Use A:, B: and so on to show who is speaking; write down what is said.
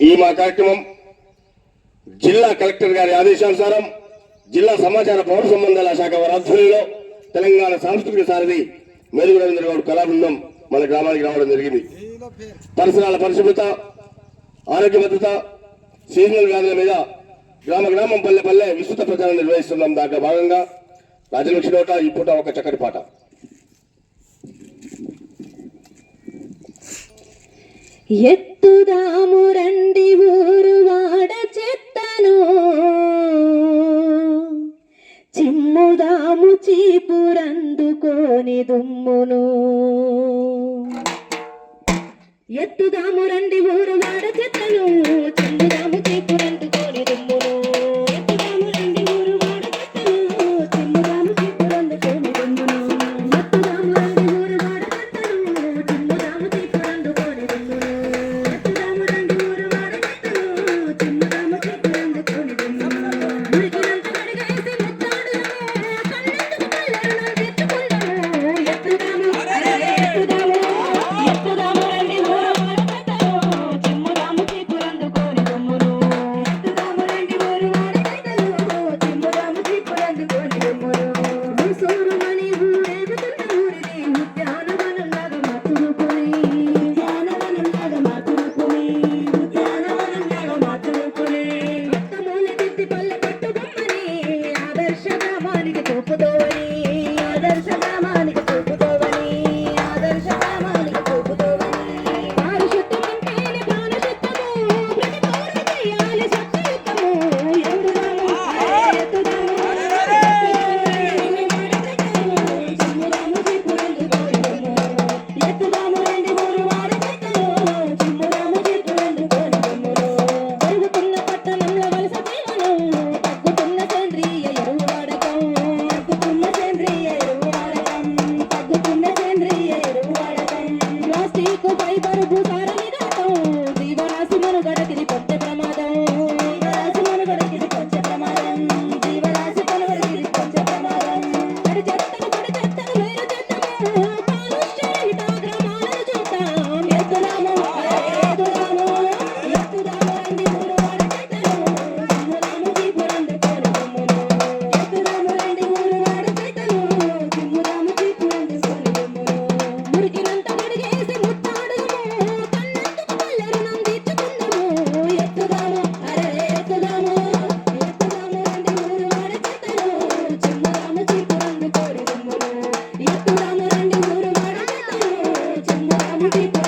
A: ఈ మా కార్యక్రమం జిల్లా కలెక్టర్ గారి ఆదేశానుసారం జిల్లా సమాచార పౌర సంబంధాల శాఖ వారి ఆధ్వర్యంలో తెలంగాణ సాంస్కృతిక సారథి మెరుగు రవీంద్ర గౌడ్ కళాబృందం మన గ్రామానికి రావడం జరిగింది. పరిసరాల పరిశుభ్రత ఆరోగ్య భద్రత సీజనల్ వ్యాధుల మీద గ్రామ గ్రామం పల్లె పల్లె విస్తృత ప్రచారం నిర్వహిస్తున్నాం దాంట్లో భాగంగా రాజలక్ష్మి నోట ఈ పూట ఒక చక్కటి పాట.
B: ఎత్తుదాము రండి ఊరు వాడ చెత్తను. చిమ్ముదాము చీపురందుకోని దుమ్మును. ఎత్తుదాము many people.